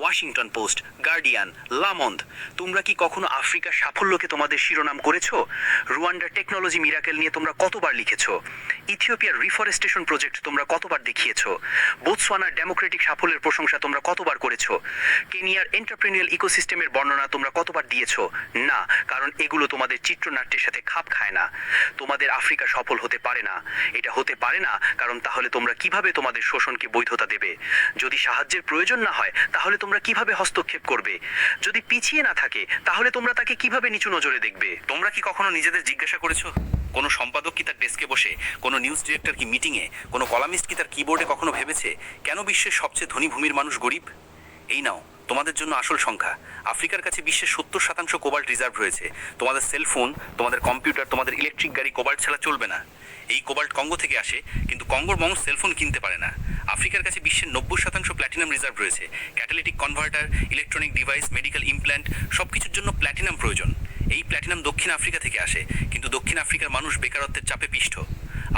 Washington post guardian লামন্দ তোমরা কি কখনো আফ্রিকার সাফল্যকে তোমাদের শিরোনাম করেছ? রুয়ান্ডার টেকনোলজি মিরাকেল নিয়ে তোমরা কতবার লিখেছো? ইথিওপিয়ার রিফরেস্টেশন প্রজেক্ট তোমরা কতবার দেখিয়েছো? বোতসোয়ানার ডেমোক্রেটিক সাফল্যের প্রশংসা তোমরা কতবার করেছ? কেনিয়ার এন্টারপ্রেনিয়াল ইকোসিস্টেমের বর্ণনা তোমরা কতবার দিয়েছ? না, কারণ এগুলো তোমাদের চিত্রনাট্যের সাথে খাপ খায় না। তোমাদের আফ্রিকা সফল হতে পারে না। এটা হতে পারে না, কারণ তাহলে তোমরা কীভাবে তোমাদের শোষণকে বৈধতা দেবে? যদি সাহায্যের প্রয়োজন না হয়, তাহলে তোমরা কীভাবে হস্তক্ষেপ করবে? যদি পিছিয়ে না থাকে, তাহলে তোমরা তাকে কীভাবে নিচু নজরে দেখবে? তোমরা কি কখনো নিজেদের জিজ্ঞাসা করেছ? কোনো সম্পাদক কি তার ডেস্কে বসে, কোনো নিউজ ডিরেক্টর কি মিটিংয়ে কোনো কলামিস্ট কি তার কিবোর্ডে কখনো ভেবেছে, কেন বিশ্বের সবচেয়ে ধনী ভূমির মানুষ গরিব? এই নাও, তোমাদের জন্য আসল সংখ্যা। আফ্রিকার কাছে বিশ্বের সত্তর শতাংশ কোবাল্ট রিজার্ভ রয়েছে। তোমাদের সেলফোন, তোমাদের কম্পিউটার, তোমাদের ইলেকট্রিক গাড়ি, কোবাল্ট ছাড়া চলবে না। এই কোবাল্ট কঙ্গো থেকে আসে, কিন্তু কঙ্গোর মানুষ সেলফোন কিনতে পারে না। আফ্রিকার কাছে বিশ্বের নব্বই শতাংশ প্ল্যাটিনাম রিজার্ভ রয়েছে। Catalytic converter electronic device medical implant সব কিছুর জন্য প্ল্যাটিনাম প্রয়োজন। এই প্ল্যাটিনাম দক্ষিণ আফ্রিকা থেকে আসে, কিন্তু দক্ষিণ আফ্রিকার মানুষ বেকারত্বের চাপে পিষ্ট।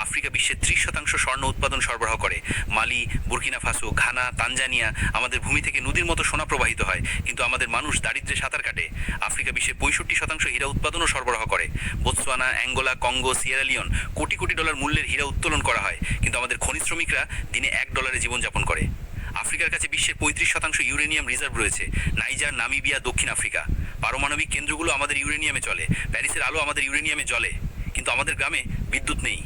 আফ্রিকা বিশ্বের ত্রিশ শতাংশ স্বর্ণ উৎপাদন সরবরাহ করে। Mali, Burkina Faso, Ghana, Tanzania আমাদের ভূমি থেকে নদীর মতো সোনা প্রবাহিত হয়, কিন্তু আমাদের মানুষ দারিদ্রে সাঁতার কাটে। আফ্রিকা বিশ্বের পঁয়ষট্টি শতাংশ হীরা উৎপাদনও সরবরাহ করে। Botswana Angola, Congo Sierra Leone crore crore dollar মূল্যের হীরা উত্তোলন করা হয়, কিন্তু আমাদের খনিজ শ্রমিকরা দিনে এক ডলারে জীবনযাপন করে। আফ্রিকার কাছে বিশ্বের পঁয়ত্রিশ শতাংশ ইউরেনিয়াম রিজার্ভ রয়েছে, নাইজার, নামিবিয়া, দক্ষিণ আফ্রিকা। পারমাণবিক কেন্দ্রগুলো আমাদের ইউরেনিয়ামে চলে, প্যারিসের আলো আমাদের ইউরেনিয়ামে জ্বলে, কিন্তু আমাদের গ্রামে বিদ্যুৎ নেই।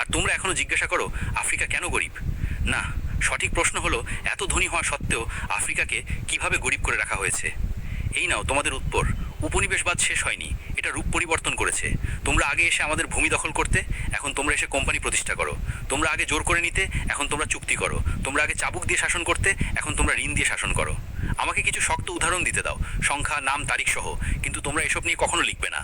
আর তোমরা এখনও জিজ্ঞাসা করো, আফ্রিকা কেন গরিব? না, সঠিক প্রশ্ন হলো, এত ধনী হওয়া সত্ত্বেও আফ্রিকাকে কীভাবে গরিব করে রাখা হয়েছে? এই নাও তোমাদের উত্তর। উপনিবেশবাদ শেষ হয়নি। এটা রূপ পরিবর্তন করেছে। তোমরা আগে এসে আমাদের ভূমি দখল করতে, এখন তোমরা এসে কোম্পানি প্রতিষ্ঠা করো। তোমরা আগে জোর করে নিতে, এখন তোমরা চুক্তি করো। তোমরা আগে চাবুক দিয়ে শাসন করতে, এখন তোমরা ঋণ দিয়ে শাসন করো। আমাকে কিছু শক্ত উদাহরণ দিতে দাও, সংখ্যা, নাম, তারিখ সহ, কিন্তু তোমরা এসব নিয়ে কখনো লিখবে না।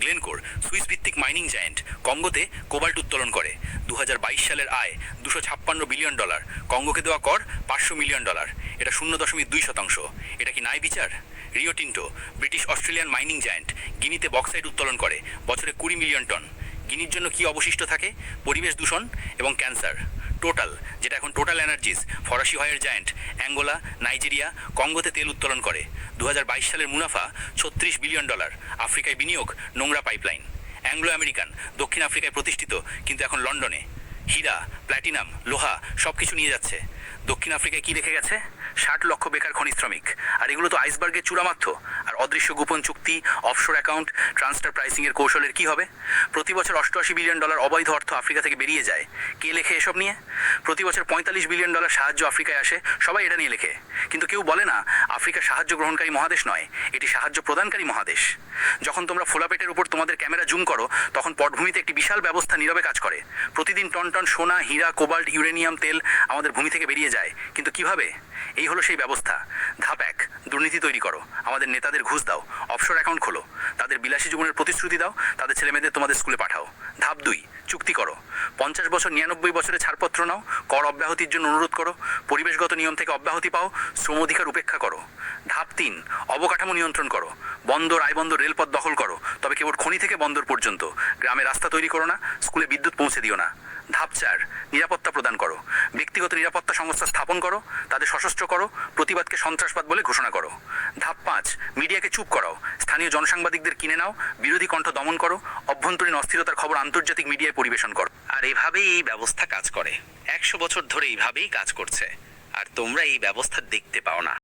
গ্লেনকোর সুইস ভিত্তিক মাইনিং জায়েন্ট কঙ্গোতে কোবাল্ট উত্তোলন করে। দু হাজার বাইশ সালের আয়, দুশো ছাপ্পান্ন বিলিয়ন ডলার কঙ্গোকে দেওয়া কর, পাঁচশো মিলিয়ন ডলার এটা শূন্য দশমিক দুই শতাংশ। এটা কি ন্যায় বিচার? Rio Tinto British Australian mining giant গিনিতে bauxite উত্তোলন করে, বছরে কুড়ি মিলিয়ন টন গিনির জন্য কি অবশিষ্ট থাকে? পরিবেশ দূষণ এবং ক্যান্সার। টোটাল যেটা এখন টোটাল এনার্জিস ফরাসি হয়ের জায়ান্ট অ্যাঙ্গোলা নাইজেরিয়া কঙ্গোতে তেল উত্তোলন করে। দু হাজার বাইশ সালের মুনাফা ছত্রিশ বিলিয়ন ডলার আফ্রিকায় বিনিয়োগ, নোংরা পাইপলাইন অ্যাংলো আমেরিকান দক্ষিণ আফ্রিকায় প্রতিষ্ঠিত, কিন্তু এখন লন্ডনে হীরা প্ল্যাটিনাম লোহা সব কিছু নিয়ে যাচ্ছে। দক্ষিণ আফ্রিকায় কি রেখে গেছে? ষাট লক্ষ বেকার খনি শ্রমিক। আর এগুলো তো আইসবার্গের চূড়ামাত্র। আর অদৃশ্য গোপন চুক্তি অফশোর অ্যাকাউন্ট ট্রান্সফার প্রাইসিংয়ের কৌশলের কি হবে? প্রতি বছর অষ্টআশি বিলিয়ন ডলার অবৈধ অর্থ আফ্রিকা থেকে বেরিয়ে যায়। কে লেখে এসব নিয়ে? প্রতি বছর পঁয়তাল্লিশ বিলিয়ন ডলার সাহায্য আফ্রিকায় আসে, সবাই এটা নিয়ে লেখে। কিন্তু কেউ বলে না, আফ্রিকা সাহায্য গ্রহণকারী মহাদেশ নয়, এটি সাহায্য প্রদানকারী মহাদেশ। যখন তোমরা ফোলাপেটের উপর তোমাদের ক্যামেরা জুম করো, তখন পটভূমিতে একটি বিশাল ব্যবস্থা নীরবে কাজ করে। প্রতিদিন টন টন সোনা, হীরা, কোবাল্ট, ইউরেনিয়াম তেল আমাদের ভূমি থেকে বেরিয়ে যায়। কিন্তু কীভাবে? এই হলো সেই ব্যবস্থা। ধাপ এক, দুর্নীতি তৈরি করো। আমাদের নেতাদের ঘুষ দাও। অফশোর অ্যাকাউন্ট খোলো। তাদের বিলাসী জীবনের প্রতিশ্রুতি দাও। তাদের ছেলেমেয়েদের তোমাদের স্কুলে পাঠাও। ধাপ দুই, চুক্তি করো। পঞ্চাশ বছর, নিরানব্বই বছরে ছাড়পত্র নাও। কর অব্যাহতির জন্য অনুরোধ করো। পরিবেশগত নিয়ম থেকে অব্যাহতি পাও। শ্রম অধিকার উপেক্ষা করো। ধাপ তিন, অবকাঠামো নিয়ন্ত্রণ করো। বন্দর আইবন্দর রেলপথ দখল করো। তবে কেবল খনি থেকে বন্দর পর্যন্ত। গ্রামে রাস্তা তৈরি করো না। স্কুলে বিদ্যুৎ পৌঁছে দিও না। ধাপ চার, নিরাপত্তা প্রদান করো। ব্যক্তিগত নিরাপত্তা সংস্থা স্থাপন করো, তাদের সশস্ত্র করো, প্রতিবাদকে সন্ত্রাসবাদ বলে ঘোষণা করো। ধাপ পাঁচ, মিডিয়াকে চুপ করাও। স্থানীয় জনসাংবাদিকদের কিনে নাও, বিরোধী কণ্ঠ দমন করো, অভ্যন্তরীণ অস্থিরতার খবর আন্তর্জাতিক মিডিয়ায় পরিবেশন করো। আর এভাবেই এই ব্যবস্থা কাজ করে। একশো বছর ধরে এইভাবেই কাজ করছে। আর তোমরা এই ব্যবস্থা দেখতে পাও না।